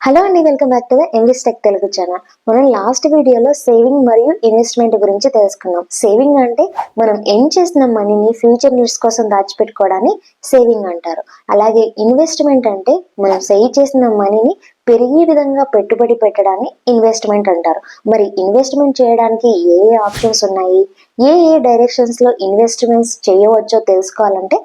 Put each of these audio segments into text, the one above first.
Hello అండి welcome back to the English tech Telugu channel మనం last వీడియోలో saving మరియు ఇన్వెస్ట్మెంట్ గురించి తెలుసుకున్నాం. సేవింగ్ అంటే మనం ఏం చేసిన మనీని ఫ్యూచర్ నీడ్స్ కోసం దాచిపెట్టుకోవడాన్ని సేవింగ్ అంటారు. అలాగే ఇన్వెస్ట్మెంట్ అంటే మనం సేవ్ చేసిన మనీని పెరిగే విధంగా పెట్టుబడి పెట్టడాన్ని ఇన్వెస్ట్మెంట్ అంటారు. మరి ఇన్వెస్ట్మెంట్ చేయడానికి ఏ ఏ ఆప్షన్స్ ఉన్నాయి? ఏ ఏ డైరెక్షన్స్లో ఇన్వెస్ట్మెంట్స్ చేయవచ్చో తెలుసుకోవాలంటే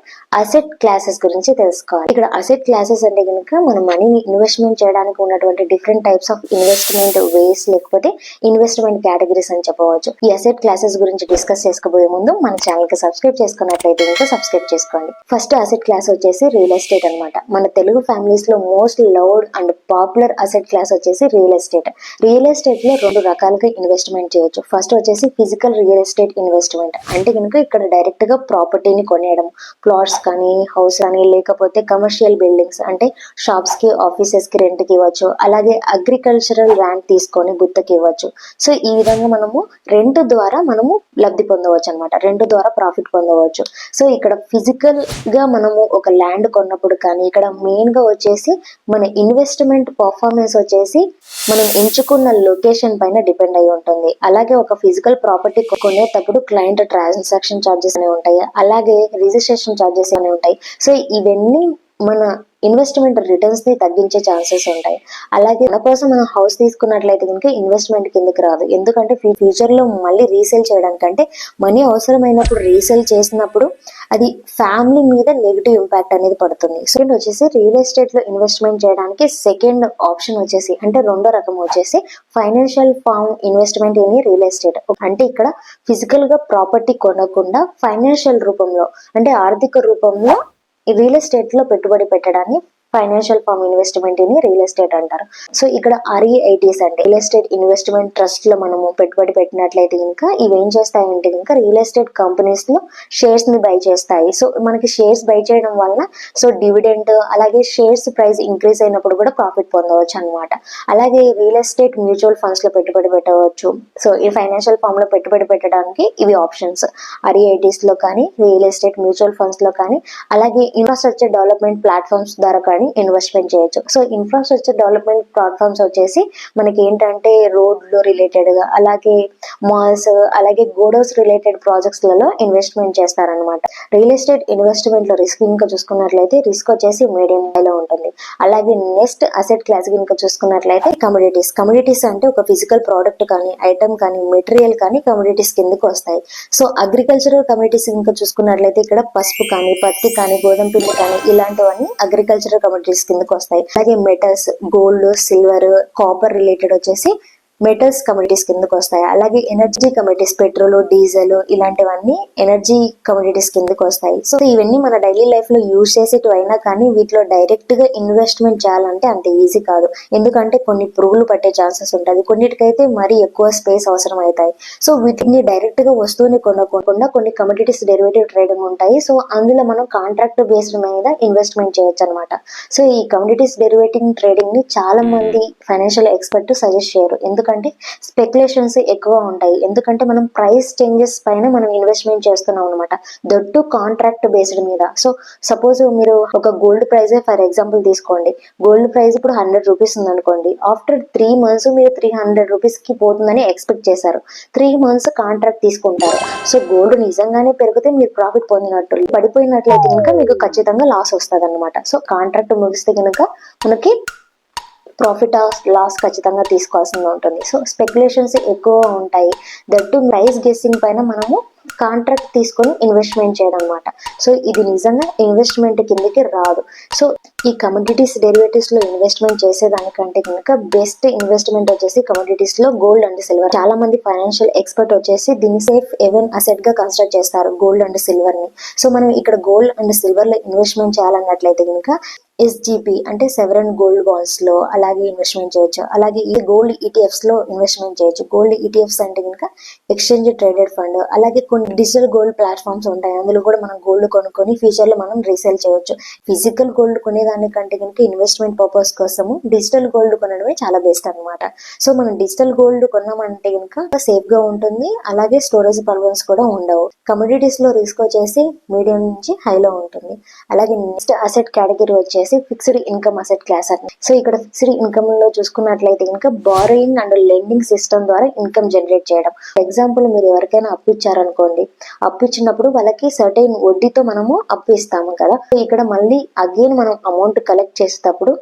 అసెట్ క్లాసెస్ గురించి తెలుసుకోవాలి. ఇక్కడ అసెట్ క్లాసెస్ అంటే కనుక మన మనీని ఇన్వెస్ట్మెంట్ చేయడానికి ఉన్నటువంటి different types of investment ways లేకపోతే ఇన్వెస్ట్మెంట్ కేటగిరీస్ అని చెప్పవచ్చు. ఈ అసెట్ క్లాసెస్ గురించి డిస్కస్ చేసుకోబోయే ముందు మన ఛానల్కి సబ్స్క్రైబ్ చేసుకున్నట్లయితే ఇంకా సబ్స్క్రైబ్ చేసుకోండి. ఫస్ట్ అసెట్ క్లాస్ వచ్చేసి రియల్ ఎస్టేట్ అన్నమాట. మన తెలుగు ఫ్యామిలీస్లో most loved and popular asset class వచ్చేసి రియల్ ఎస్టేట్ రియల్ ఎస్టేట్లో రెండు రకాలుగా ఇన్వెస్ట్మెంట్ చేయొచ్చు. ఫస్ట్ వచ్చేసి ఫిజికల్ రియల్ ఎస్టేట్ ఇన్వెస్ట్మెంట్ అంటే కనుక ఇక్కడ డైరెక్ట్గా ప్రాపర్టీని కొనేయడం. ప్లాట్స్ కానీ హౌస్ కానీ లేకపోతే కమర్షియల్ బిల్డింగ్స్ అంటే షాప్స్కి ఆఫీసెస్కి రెంట్కి ఇవ్వచ్చు. అలాగే అగ్రికల్చరల్ ల్యాండ్ తీసుకొని గుత్తకి ఇవ్వచ్చు. సో ఈ విధంగా మనము రెంట్ ద్వారా మనము లబ్ధి పొందవచ్చు అనమాట రెంట్ ద్వారా ప్రాఫిట్ పొందవచ్చు. సో ఇక్కడ ఫిజికల్గా మనము ఒక ల్యాండ్ కొన్నప్పుడు కానీ ఇక్కడ మెయిన్గా వచ్చేసి మన ఇన్వెస్ట్మెంట్ పర్ఫార్మెన్స్ వచ్చేసి మనం ఎంచుకున్న లొకేషన్ పైన డిపెండ్ అయి ఉంటుంది. అలాగే ఒక ఫిజికల్ ప్రాపర్టీ కొనేటప్పుడు క్లయింట్ ట్రాన్సాక్షన్ ఛార్జెస్ అనేవి ఉంటాయి. అలాగే రిజిస్ట్రేషన్ ఛార్జెస్ అనేవి ఉంటాయి. సో ఇవన్నీ మన ఇన్వెస్ట్మెంట్ రిటర్న్స్ని తగ్గించే ఛాన్సెస్ ఉంటాయి. అలాగే మన కోసం మనం హౌస్ తీసుకున్నట్లయితే కనుక ఇన్వెస్ట్మెంట్ కిందకి రాదు. ఎందుకంటే ఫ్యూచర్లో మళ్ళీ రీసేల్ చేయడానికంటే మనీ అవసరమైనప్పుడు రీసేల్ చేసినప్పుడు అది ఫ్యామిలీ మీద నెగిటివ్ ఇంపాక్ట్ అనేది పడుతుంది. సెకండ్ వచ్చేసి రియల్ ఎస్టేట్లో ఇన్వెస్ట్మెంట్ చేయడానికి సెకండ్ ఆప్షన్ వచ్చేసి అంటే రెండో రకం వచ్చేసి financial form investment in real estate అంటే ఇక్కడ ఫిజికల్గా ప్రాపర్టీ కొనకుండా ఫైనాన్షియల్ రూపంలో అంటే ఆర్థిక రూపంలో రియల్ ఎస్టేట్లో పెట్టుబడి పెట్టడాన్ని ఫైనాన్షియల్ ఫార్మ్ ఇన్వెస్ట్మెంట్ని రియల్ ఎస్టేట్ అంటారు. సో ఇక్కడ ఆర్ఈఐటీస్ అంటే రియల్ ఎస్టేట్ ఇన్వెస్ట్మెంట్ ట్రస్ట్లో మనము పెట్టుబడి పెట్టినట్లయితే కనుక ఇవి ఏం చేస్తాయంటే కనుక రియల్ ఎస్టేట్ కంపెనీస్లో షేర్స్ని బై చేస్తాయి. సో మనకి షేర్స్ బై చేయడం వలన సో డివిడెంట్ అలాగే షేర్స్ ప్రైస్ ఇంక్రీజ్ అయినప్పుడు కూడా ప్రాఫిట్ పొందవచ్చు అనమాట అలాగే రియల్ ఎస్టేట్ మ్యూచువల్ ఫండ్స్లో పెట్టుబడి పెట్టవచ్చు. సో ఈ ఫైనాన్షియల్ ఫామ్లో పెట్టుబడి పెట్టడానికి ఇవి ఆప్షన్స్. ఆర్ఈఐటీస్లో కానీ రియల్ ఎస్టేట్ మ్యూచువల్ ఫండ్స్లో కానీ అలాగే ఇన్ఫ్రాస్ట్రక్చర్ డెవలప్మెంట్ ప్లాట్ఫామ్స్ ద్వారా కానీ ఇన్వెస్ట్మెంట్ చేయొచ్చు. సో ఇన్ఫ్రాస్ట్రక్చర్ డెవలప్మెంట్ ప్లాట్ఫామ్స్ వచ్చేసి మనకి ఏంటంటే రోడ్లు రిలేటెడ్గా అలాగే మాల్స్ అలాగే గోడౌన్స్ రిలేటెడ్ ప్రాజెక్ట్స్లలో ఇన్వెస్ట్మెంట్ చేస్తారనమాట రియల్ ఎస్టేట్ ఇన్వెస్ట్మెంట్లో రిస్క్ ఇంకా చూసుకున్నట్లయితే రిస్క్ వచ్చేసి మీడియం లో ఉంటుంది. అలాగే నెక్స్ట్ అసెట్ క్లాస్ ఇంకా చూసుకున్నట్లయితే కమోడిటీస్ కమోడిటీస్ అంటే ఒక ఫిజికల్ ప్రోడక్ట్ కానీ ఐటమ్ కానీ మెటీరియల్ కానీ కమోడిటీస్ కిందకి వస్తాయి. సో అగ్రికల్చరల్ కమోడిటీస్ ఇంకా చూసుకున్నట్లయితే ఇక్కడ పసుపు కానీ పత్తి కానీ గోధుమ పిండి కానీ ఇలాంటివన్నీ అగ్రికల్చరల్ కమోడిటీస్ కిందకి వస్తాయి. అలాగే metals gold silver copper related వచ్చేసి మెటల్స్ కమ్యూనిటీస్ కిందకు వస్తాయి. అలాగే ఎనర్జీ కమ్యూనిటీస్ పెట్రోల్ డీజిల్ ఇలాంటివన్నీ ఎనర్జీ కమ్యూనిటీస్ కిందకు వస్తాయి. సో ఇవన్నీ మన డైలీ లైఫ్లో యూజ్ చేసేటివి అయినా కానీ వీటిలో డైరెక్ట్గా ఇన్వెస్ట్మెంట్ చేయాలంటే అంత ఈజీ కాదు. ఎందుకంటే కొన్ని పురుగులు పట్టే ఛాన్సెస్ ఉంటుంది కొన్నిటికైతే మరీ ఎక్కువ స్పేస్ అవసరం అవుతాయి. సో వీటిని డైరెక్ట్గా వస్తువుని కొనకుండా కొన్ని కమ్యూనిటీస్ డెరివేటివ్ ట్రేడింగ్ ఉంటాయి. సో అందులో మనం కాంట్రాక్ట్ బేస్డ్ మీద ఇన్వెస్ట్మెంట్ చేయొచ్చు అనమాట సో ఈ కమ్యూనిటీస్ డెరివేటివ్ ట్రేడింగ్ని చాలా మంది ఫైనాన్షియల్ ఎక్స్పర్ట్ సజెస్ట్ చేయరు. ఎందుకంటే స్పెక్యులేషన్స్ ఎక్కువ ఉంటాయి. ఎందుకంటే మనం ప్రైస్ చేంజెస్ పైన మనం ఇన్వెస్ట్మెంట్ చేస్తున్నాం అనమాట దొడ్డు కాంట్రాక్ట్ బేస్డ్ మీద. సో సపోజ్ మీరు ఒక గోల్డ్ ప్రైజే ఫర్ ఎగ్జాంపుల్ తీసుకోండి. గోల్డ్ ప్రైస్ ఇప్పుడు హండ్రెడ్ రూపీస్ ఉందనుకోండి. ఆఫ్టర్ త్రీ మంత్స్ మీరు త్రీ హండ్రెడ్ రూపీస్కి పోతుందని ఎక్స్పెక్ట్ చేశారు. త్రీ మంత్స్ కాంట్రాక్ట్ తీసుకుంటారు. సో గోల్డ్ నిజంగానే పెరిగితే మీరు ప్రాఫిట్ పొందినట్టు. పడిపోయినట్లయితే కనుక మీకు ఖచ్చితంగా లాస్ వస్తుంది అనమాట సో కాంట్రాక్ట్ ముగిస్తే కనుక మనకి ప్రాఫిట్ ఆఫ్ లాస్ ఖచ్చితంగా తీసుకోవాల్సి ఉంటుంది. సో స్పెక్యులేషన్స్ ఎక్కువ ఉంటాయి. దట్ టు ప్రైస్ గెస్సింగ్ పైన మనము కాంట్రాక్ట్ తీసుకొని ఇన్వెస్ట్మెంట్ చేయడం అనమాట సో ఇది నిజంగా ఇన్వెస్ట్మెంట్ కిందకి రాదు. సో ఈ కమోడిటీస్ డెరివేటివ్స్లో ఇన్వెస్ట్మెంట్ చేసేదానికంటే కనుక బెస్ట్ ఇన్వెస్ట్మెంట్ వచ్చేసి కమోడిటీస్లో గోల్డ్ అండ్ సిల్వర్ చాలా మంది ఫైనాన్షియల్ ఎక్స్పర్ట్ వచ్చేసి దీన్ని సేఫ్ ఎవెన్ అసెట్గా కన్సిడర్ చేస్తారు గోల్డ్ అండ్ సిల్వర్ని. సో మనం ఇక్కడ గోల్డ్ అండ్ సిల్వర్లో ఇన్వెస్ట్మెంట్ చేయాలన్నట్లయితే కనుక ఎస్జిపి అంటే సెవెరన్ గోల్డ్ బాండ్స్లో అలాగే ఇన్వెస్ట్మెంట్ చేయొచ్చు. అలాగే ఈ గోల్డ్ ఈటీఎఫ్స్లో ఇన్వెస్ట్మెంట్ చేయొచ్చు. గోల్డ్ ఈటీఎఫ్స్ అంటే కనుక ఎక్స్చేంజ్ ట్రేడెడ్ ఫండ్ అలాగే కొన్ని డిజిటల్ గోల్డ్ ప్లాట్ఫామ్స్ ఉంటాయి. అందులో కూడా మనం గోల్డ్ కొనుక్కొని ఫ్యూచర్లో మనం రీసేల్ చేయొచ్చు. ఫిజికల్ గోల్డ్ కొనేదానికంటే కనుక ఇన్వెస్ట్మెంట్ పర్పస్ కోసము డిజిటల్ గోల్డ్ కొనడమే చాలా బెస్ట్ అన్నమాట. సో మనం డిజిటల్ గోల్డ్ కొన్నామంటే కనుక సేఫ్గా ఉంటుంది. అలాగే స్టోరేజ్ ప్రాబ్లమ్స్ కూడా ఉండవు. కమోడిటీస్లో రిస్క్ వచ్చేసి మీడియం నుంచి హైలో ఉంటుంది. అలాగే నెక్స్ట్ అసెట్ కేటగిరీ వచ్చేసి ఫిక్స్డ్ ఇన్కమ్ అసెట్ క్లాస్ అని సో ఇక్కడ ఫిక్స్డ్ ఇన్కమ్లో చూసుకున్నట్లయితే ఇంకా బారోయింగ్ అండ్ లెండింగ్ సిస్టమ్ ద్వారా ఇన్కమ్ జనరేట్ చేయడం. ఎగ్జాంపుల్ మీరు ఎవరికైనా అప్పు అనుకోండి అప్పు ఇచ్చినప్పుడు వాళ్ళకి సర్టైన్ వడ్డీతో మనము అప్పు ఇస్తాము కదా. సో ఇక్కడ మళ్ళీ అగైన్ మనం అమౌంట్ కలెక్ట్ చేసేటప్పుడు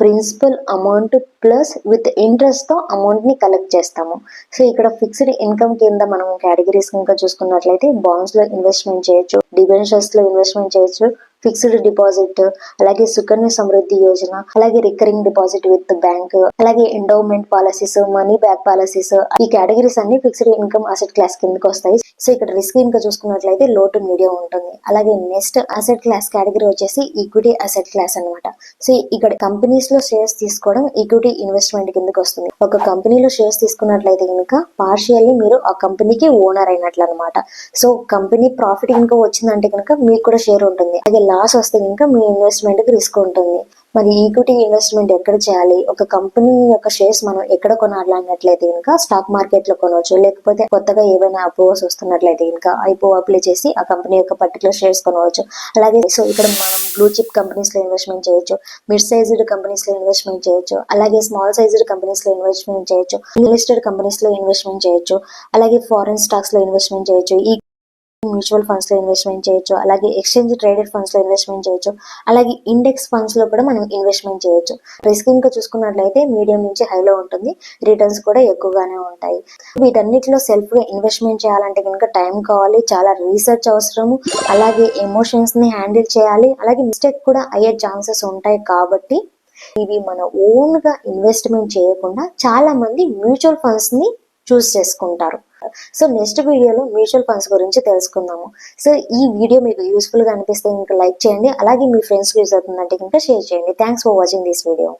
ప్రిన్సిపల్ అమౌంట్ ప్లస్ విత్ ఇంట్రెస్ట్తో అమౌంట్ని కలెక్ట్ చేస్తాము. సో ఇక్కడ ఫిక్స్డ్ ఇన్కమ్ కింద మనం కేటగిరీస్ కనుక చూసుకున్నట్లయితే బాండ్స్లో ఇన్వెస్ట్మెంట్ చేయొచ్చు డిబెన్షర్స్లో లో ఇన్వెస్ట్మెంట్ చేయొచ్చు ఫిక్స్డ్ డిపాజిట్ అలాగే సుకన్య సమృద్ధి యోజన అలాగే రికరింగ్ డిపాజిట్ విత్ బ్యాంక్ అలాగే endowment policies money back policies ఈ కేటగిరీస్ అన్ని ఫిక్స్డ్ ఇన్కమ్ అసెట్ క్లాస్ కిందకి వస్తాయి. సో ఇక్కడ రిస్క్ ఇంకా చూసుకున్నట్లయితే లో టు మీడియం ఉంటుంది. అలాగే నెక్స్ట్ అసెట్ క్లాస్ కేటగిరీ వచ్చేసి ఈక్విటీ అసెట్ క్లాస్ అన్నమాట. సో ఇక్కడ కంపెనీస్లో షేర్స్ తీసుకోవడం ఈక్విటీ ఇన్వెస్ట్మెంట్ కిందకి వస్తుంది. ఒక కంపెనీలో షేర్స్ తీసుకున్నట్లయితే కనుక పార్షియల్లీ మీరు ఆ కంపెనీకి ఓనర్ అయినట్లు అనమాట సో కంపెనీ ప్రాఫిట్ ఇంకా వచ్చిందంటే కనుక మీకు కూడా షేర్ ఉంటుంది. అలాగే లాస్ వస్తే కనుక మీ ఇన్వెస్ట్మెంట్కి రిస్క్ ఉంటుంది. మరి ఈక్విటీ ఇన్వెస్ట్మెంట్ ఎక్కడ చేయాలి? ఒక కంపెనీ యొక్క షేర్స్ మనం ఎక్కడ కొనాలన్నట్లయితే ఇంకా స్టాక్ మార్కెట్లో కొనవచ్చు. లేకపోతే కొత్తగా ఏవైనా అప్రూవల్స్ వస్తున్నట్లయితే ఇంకా ఐపో అప్లై చేసి ఆ కంపెనీ యొక్క పర్టికులర్ షేర్స్ కొనవచ్చు. అలాగే సో ఇక్కడ మనం బ్లూ చిప్ కంపెనీస్లో ఇన్వెస్ట్మెంట్ చేయొచ్చు. మిడ్ సైజ్డ్ కంపెనీస్లో ఇన్వెస్ట్మెంట్ చేయొచ్చు. అలాగే స్మాల్ సైజ్డ్ కంపెనీస్లో ఇన్వెస్ట్మెంట్ చేయొచ్చు. లిస్టెడ్ కంపెనీస్లో ఇన్వెస్ట్మెంట్ చేయొచ్చు. అలాగే ఫారెన్ స్టాక్స్లో ఇన్వెస్ట్మెంట్ చేయొచ్చు. ఈ మ్యూచువల్ ఫండ్స్లో ఇన్వెస్ట్మెంట్ చేయొచ్చు. అలాగే ఎక్స్చేంజ్ ట్రేడెడ్ ఫండ్స్లో ఇన్వెస్ట్మెంట్ చేయొచ్చు. అలాగే ఇండెక్స్ ఫండ్స్లో కూడా మనం ఇన్వెస్ట్మెంట్ చేయొచ్చు. రిస్క్ ఇంకా చూసుకున్నట్లయితే మీడియం నుంచి హైలో ఉంటుంది. రిటర్న్స్ కూడా ఎక్కువగానే ఉంటాయి. వీటన్నిటిలో సెల్ఫ్గా ఇన్వెస్ట్మెంట్ చేయాలంటే కనుక టైం కావాలి చాలా రీసెర్చ్ అవసరము. అలాగే ఎమోషన్స్ని హ్యాండిల్ చేయాలి. అలాగే మిస్టేక్ కూడా అయ్యే ఛాన్సెస్ ఉంటాయి కాబట్టి ఇవి మన ఓన్గా ఇన్వెస్ట్మెంట్ చేయకుండా చాలా మంది మ్యూచువల్ ఫండ్స్ని చూస్ చేసుకుంటారు. సో నెక్స్ట్ వీడియోలో మ్యూచువల్ ఫండ్స్ గురించి తెలుసుకుందాము. సో ఈ వీడియో మీకు యూస్ఫుల్గా అనిపిస్తే ఇంకా లైక్ చేయండి. అలాగే మీ ఫ్రెండ్స్ యూస్ అవుతుందంటే ఇంకా షేర్ చేయండి. Thanks for watching this video